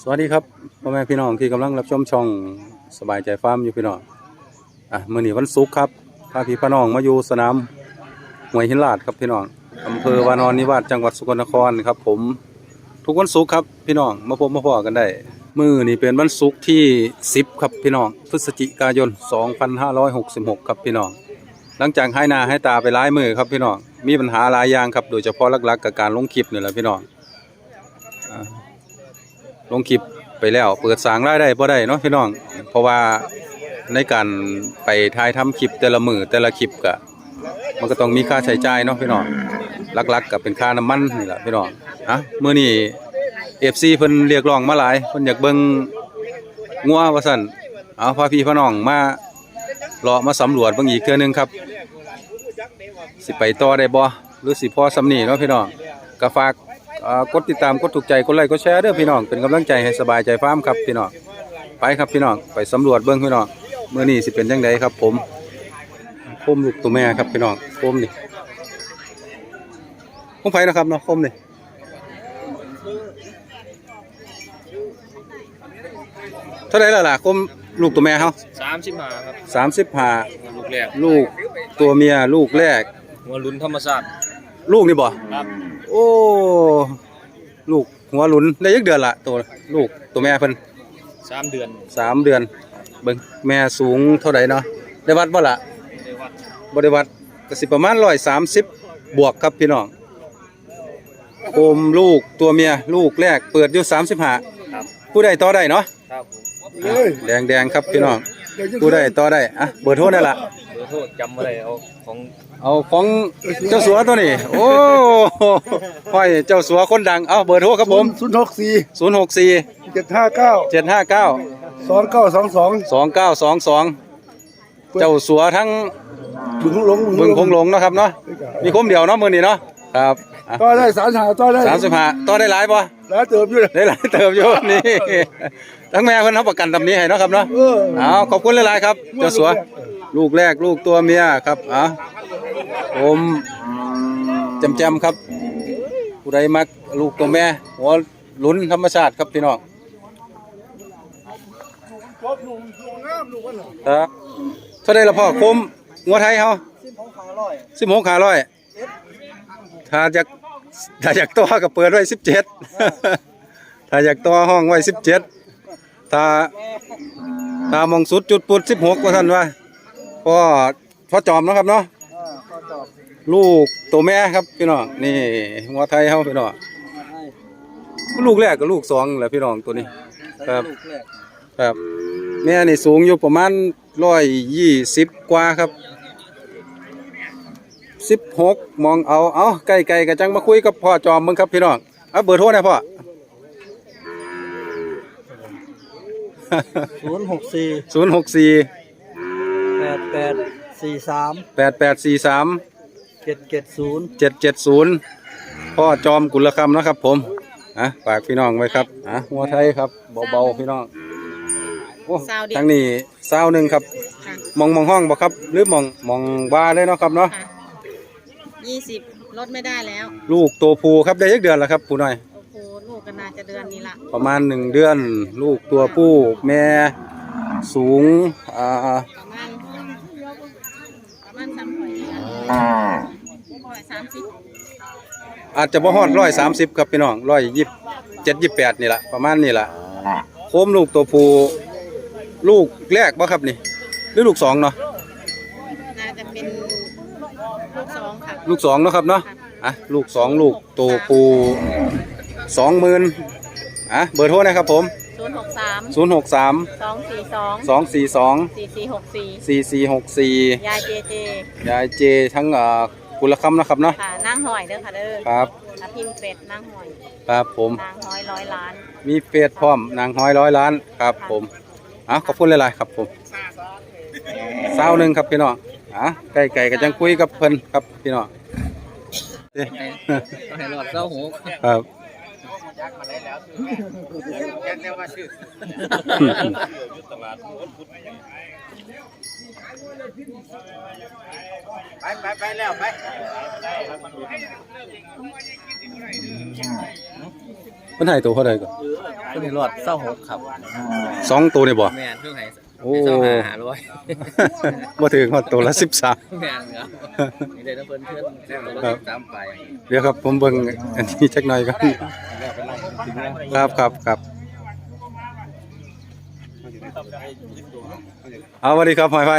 สวัสดีครับพ่อแม่พี่น้องที่กำลังรับชมช่องสบายใจฟาร์มอยู่พี่น้องอะมื้อนี้วันศุกร์ครับพาพี่พี่น้องมาอยู่สนามห้วยหินลาดครับพี่น้องอำเภอวานอนนิวาสจังหวัดสกลนครครับ ผมทุกวันศุกร์ครับพี่น้องมาพบมาพอกันได้มื้อนี้เป็นวันศุกร์ที่ 10 ครับพี่น้องพฤศจิกายน 2566 ครับพี่น้อง หลังจากให้นาให้ตาไปหลายมือครับพี่น้องมีปัญหาหลายอย่างครับ โดยเฉพาะลักๆกับการลงคลิปนี่แหละพี่น้องอ่า ลงคลิปไปแล้ว เปิดสางรายได้บ่ได้เนาะพี่น้อง เพราะว่าในการไปถ่ายทำคลิปแต่ละมือแต่ละคลิปก็มันก็ต้องมีค่าใช้จ่ายเนาะพี่น้องหลักๆก็เป็นค่าน้ำมันนี่แหละพี่น้องอะมื้อนี้ FC เพิ่นเรียกร้องมาหลายเพิ่นอยากเบิ่งงัวว่าซั่นเอาพาพี่พี่น้องมาเลาะมาสำรวจเบิ่งอีกเทื่อนึงครับ สิไปต่อได้บ่หรือสิพอสำนีเนาะพี่น้องก็ฝาก กดติดตามกดถูกใจกดไลค์กดแชร์เด้อพี่น้องเป็นกำลังใจให้สบายใจฟาร์มครับพี่น้องไปครับพี่น้องไปสำรวจเบิ่งพี่น้องมื้อนี้สิเป็นจังไดครับ ผมโคมลูกตัวแม่ครับพี่น้องโคมนี่โคมไผนะครับเนาะโคมนี่เท่าไหร่ล่ะล่ะโคมลูกตัวแม่เฮาสามสิบห้าครับ35ลูกแรกลูกตัวเมียลูกแรกหัวลุ้นธรรมชาติลูกนี่บ่ครับ โอ้ ลูกหัวหลุนได้ยักเดือนละตัวลูกตัวแม่เพิ่นสามเดือนสามเดือนเบิ่งแม่สูงเท่าใดเนาะได้วัดบ่ล่ะได้วัดบ่ได้วัดก็สิประมาณ130บวกครับพี่น้องโคมลูกตัวเมียลูกแรกเปิดอยู่35ครับผู้ใดต่อได้เนาะครับผมแดงแดงๆครับพี่น้องผู้ใดต่อได้อะเบอร์โทรได้ละเบอร์โทษจำอะไรเอาของเอาของเจ้าสัวตัวนี้ โอ้ห้อยเจ้าสัวคนดัง เอาเบอร์โทรครับผม ศูนย์หกสี่064 เจ็ดห้าเก้า759 สองเก้าสองสองสองเก้าสองสองเจ้าสัวทั้งบึงหลงบึงคงหลงเนาะครับเนาะ มีคมเดียวเนาะมือนี้เนาะ ครับอะก็ได้สารหาต่อได้สามสิบห้าต่อได้หลายป่ะแล้วเติมอยู่เลยได้หลายเติมอยู่นี่ ทั้งแม่เพิ่นรับประกันตำนี้ให้เนาะครับเนาะ เออ เอาขอบคุณหลายๆครับ เจ้าสัว ลูกแรกลูกตัวเมียครับอะผมจำจำครับผู้ใดมักลูกตัวแม่หัวลุนธรรมชาติครับพี่น้องครับเท่าไดละพ่อคมงัวไทยเฮาสิบหกขาร้อยถ้าอยากถ้าอยากต่อก็เปิดไว้สิบเจ็ดถ้าอยากต่อห้องไว้สิบเจ็ดถ้าถ้ามองสุดจุดปุดสิบหกว่าท่านว่า พ่อพ่อจอมเนาะครับเนาะลูกตัวแม่ครับพี่น้องนี่หัวไทยเฮาพี่น้องลูกแรกกับลูกสองแหละพี่น้องตัวนี้ ครับครับแม่นี่สูงอยู่ประมาณร้อยยี่สิบกว่าครับสิบหกมองเอาเอาไก่ไก่กันจังมาคุยกับพ่อจอมมึงครับพี่น้องเอาเบอร์โทรหนะพ่อศูนย์หกสี่ศูนย์หกสี่แป ดแปดสี่สามแปดแปดสี่สามเจ็ดเจ็ดศูนย์เจ็ดเจ็ดศูนย์พ่อจอมกุลคำนะครับ ผมอะฝากพี่น้องไว้ครับอะหัวไทยครับเบาๆพี่น้องโอ้ซาวเดียวทางนี้ซาวหนึ่งครับค่ะมองมองห้องบ่ครับ หรือมองมองบ้าเลยเนาะครับเนาะค่ะยี่สิบลดไม่ได้แล้ว ลูกตัวผู้ครับได้ยักเดือนแล้วครับผู้น้อยโอ้โหลูกก็น่าจะเดือนนี้ละประมาณหนึ่งเดือน ลูกตัวผู้แม่สูงอ่า ประมาณ ประมาณสามร้อยร้ อยสามสิบอาจจะบ่ฮอดร้อยสามสิบครับพี่น้องร้อยยี่เจ็ดยี่แปดนี่แหละประมาณนี่แหละโคมลูกตัวผู้ลูกแรกบ่ครับนี่หรือลูกสองเนาะน่าจะเป็นลูกสองค่ะลูกสองเนาะครับเนาะอะลูกสองลูกตัวผู้สองหมื่นอะเบอร์โทรนะครับผมศู นย์หกสามศูนย์หกสามสองสี่สองสองสี่สองสี่สี่หกสี่สี่สี่หกสี่ยายเจเจยายเจทั้งเอ่อกุลคำนะครับเนาะค่ะนั่งหอยเด้อค่ะเด้อครับถ้าพิมพ์เป็ดนั่งหอยครับผมนางหอยร้อยล้าน มีเฟซพร้อมนางห้อยร้อยล้านครับผมอะขอบคุณหลายๆครับผมสาวหนึ่งครับพี่น้องอะไก่ไก่ก็จังคุยกับเพิ่นครับพี่น้องเด้ให้รอดเจ้าหูครับ ไปไปไปแล้วไปมันให้ตัวเท่าใดก่อนตัวนี้หลอดเศร้าหกครับสองตัวนี่บ่แมนเพิ่งให้โอ้เศร้าหาหาร้อยบ่ถึงฮอดตัวละ13แมนครับนี่ได้น้ำเพิ่นเพื่อนตัวละสิบสามไปเดี๋ยวครับผมเบิ่งอันนี้จักหน่อยก่อน ครับครับครับเอาสวัสดีครับหอยไฟ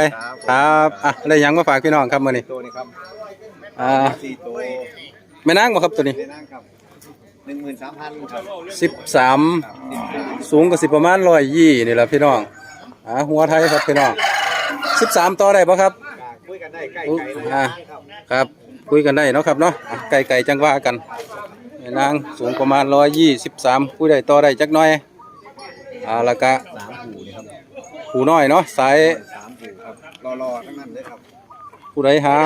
ครับอะได้หยังมาฝากพี่น้องครับมื้อนี้ตัวนี้ครับอ่าสี่ตัวแม่นางบ่ครับตัวนี้เดนั่งครับหนึ่งหมื่นสามพันครับ13สูงก็สิประมาณ120นี่แหละพี่น้องอ่าหัวไทยครับพี่น้อง13ต่อได้บ่ครับคุยกันได้ใกล้อุ๊ไกลเลยอ่าครับครับ คุยกันได้เนาะครับเนาะอะไก่ไก่จังว่ากันแม่ นางสูงประมาณร้อยยี่สิบสามคุยได้ต่อได้จักหน่อยอ่าแล้วก็สามหูนี่ครับผู้น้อยเนาะสายสามหูครับรอๆทั้งนั้นเลยครับผู้ใดหา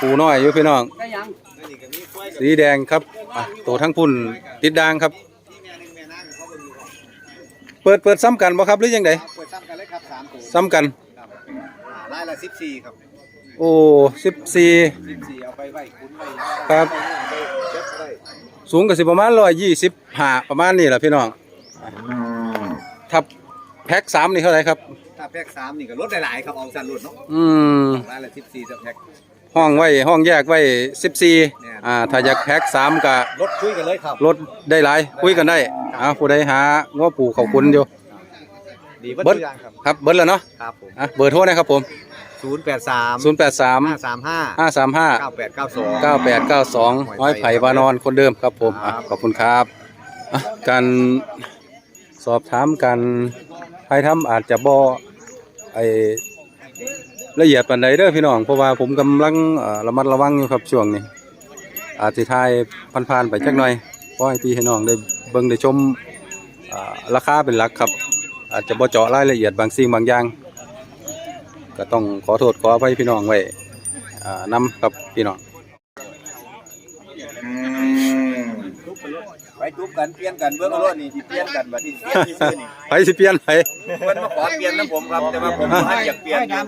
ผู้น้อยอยู่พี่น้องนั่นนี่ก็มีกล้วยกับสีแดงครับอะตัวทั้งพุ่นติดด่างครับ ที่แม่หนึ่งแม่นั่งเขาเบิ่งอยู่ครับเปิดเปิดซ้ำกันบ่ครับหรือยังไงเปิดซ้ำกันเลยครับสามตัวซ้ำกัน ครับอ่าไล่ละสิบสี่ครับโอ้สิบสี่สิบสี่เอาไปไว้คุ้นไว้ครับไปเก็บไว้ สูงก็สิประมาณร้อยยี่สิบห้าประมาณนี้แหละพี่น้องอะทับแพ็คสามนี่เท่าไหร่ครับ ถ้าแพ็กสามนี่ก็ลดได้หลายครับเอาสันลดเนาะอืมไล่ละสิบสี่จะแพ็กห้องไว้ห้องแยกไว้สิบสี่เนี่ยอ่าถ้าอยากแพ็คสามก็ลดคุยกันเลยครับลดได้หลายคุยกันได้อ่าผู้ใดหาง้อปู่เขาคุณอยู่ดีเบิ้เบิดลอย่างครับครับเบิร์ดแล้วเนาะครับผมอะเบอร์โทรนะครับผม ศูนย์แปดสาม0 8 3ห้าสามห้า5 3 5เก้าแปดเก้าสอง9 8 9 2ห้อยไผ่วานอนคนเดิมครับผมอะครับขอบคุณครับอะการสอบถามการให้ทำอาจจะบ่ไอละเอียดปานใดเด้อพี่น้อง เพราะว่าผมกำลังเอ่อระมัดระวังอยู่ครับช่วงนี้ อาจสิทายผ่านๆไปจักหน่อยเพราะให้พี่ให้น้องได้เบิ่งได้ชมอ่าราคาเป็นหลักครับ อาจจะบ่เจาะรายละเอียดบางสิ่งบางอย่าง ก็ต้องขอโทษขออภัยพี่น้องไว้อ่านำครับพี่น้องไปทุบกันเปลี่ยนกันเบื้องรถนี่ที่เปลี่ยนกันบัดนี้เปลี่ยนที่ซื้อนี่ไปสิเปลี่ยนไปเพิ่นมาขอเปลี่ยนน้ำผมครับแต่ว่าผมบ่ทันอยากเปลี่ยนอยู่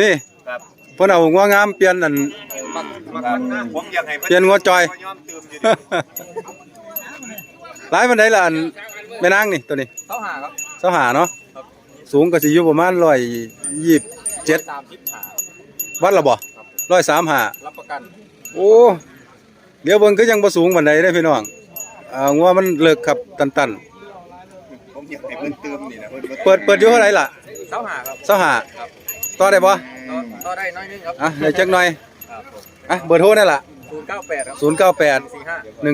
นี่ครับเพิ่นเอางัวงามเปลี่ยนอันครับผมอยากให้เปลี่ยนงัวจอยยอมตื่มอยู่ดิหลายปานใดล่ะอันแม่นางนี่ตัวนี้เขาหาครับเสาหาเนาะสูงก็สิอยู่ประมาณ 127ตามทิศหาวัดละบ่135รับประกันโอ้เดี๋ยวเบิ่งคือยังบ่สูงปานใดเด้อพี่น้องอ่างัวมันเลิกครับตันผมอยากให้เพิ่นตื่มนี่นะเพิ่นบ่ๆเปิดเปิดอยู่เท่าไหร่ล่ะเศร้าหาครับเสาหาต่อได้บ่ต่อต่อได้น้อยนึงครับอะได้จักหน่อยครับผมอะเบอร์โทรนั่นล่ะศูนย์เก้าแปดครับ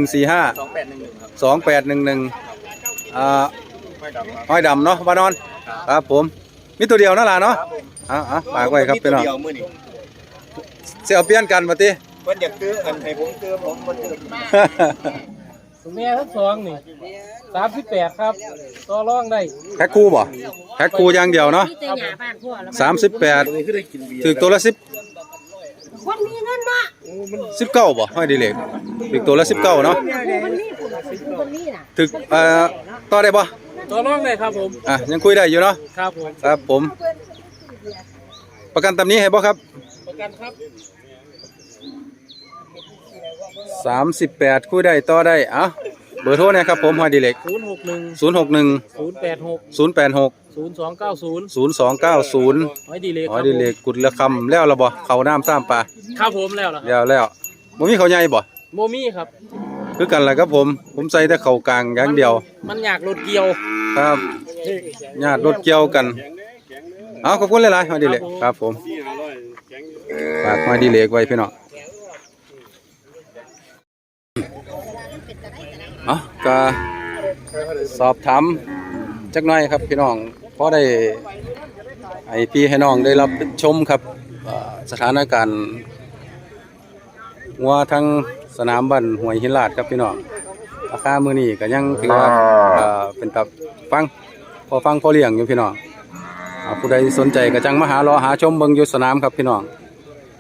098สี่ห้า145สองแปดหนึ่งหนึ่งครับสองแปดหนึ่งหนึ่งอ่าไม่ดำครับห้อยดำเนาะวานอนครับผมมีตัวเดียวนั่นล่ะเนาะ อะอะฝากไว้ครับพี่น้องเดียวมื้อนี้เสียเปลี่ยนกันมาติเพิ่นอยากตื่มกันให้ผมตื่มผมบ่ตื่มแม่ทั้งสองนี่สามสิบแปดครับต่อรองได้แพ็คคู่บ่แพ็คคู่อย่างเดียวเนาะมีแต่หยาบ้านพ่อแล้วสามสิบแปดถึงตัวละสิบคนมีเงินเนาะสิบเก้าบ่ห้อยดีเล็กถึงตัวละสิบเก้าเนาะคนนี้คนนี้น่ะถึงเอ่อต่อได้บ่ต่อรองได้ครับผมอะยังคุยได้อยู่เนาะครับผมครับผม ประกันตำนี้ให้บ่ครับ ประกันครับสามสิบแปดคุยได้ต่อได้เอะเบอร์โทรนะครับผมห้อยดีเล็กศูนย์หกหนึ่งศูนย์หกหนึ่งศูนย์แปดหกศูนย์แปดหกศูนย์สองเก้าศูนย์ศูนย์สองเก้าศูนย์ไว้ดีเลยคอ๋อรับดิเลกกุดละคำแล้วละบ่เขาน้ำซ้ำปลาครับผมแล้วล่ะครับแล้วแล้วบ่มีเขาใหญ่บ่โมมี่ครับ คือกันแหละครับผมผมใส่แต่เขากลางอย่างเดียว มันอยากรถเกี่ยวครับญาติรถเกี่ยวกัน เอาขอบคุณหลายๆมาดิเลกครับผมฝากมาดิเลกไว้พี่น้องเอาก็สอบถามจักหน่อยครับพี่น้องพอได้ให้พี่ให้น้องได้รับชมครับเอ่อสถานการณ์งัวทั้งสนามบ้านห้วยหินลาดครับพี่น้องราคามื้อนี้ก็ยังถือว่าเอ่อเป็นตับฟังพอฟังพอเลี้ยงอยู่พี่น้องอ่า ผู้ใดสนใจก็จังมาหารอหาชมเบิงยู่สนามครับพี่น้อง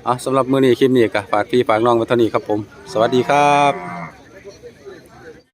อะสำหรับมือนี้คลิปนี้ก็ฝากพี่ฝากน้องไว้เท่านี้ครับผม สวัสดีครับ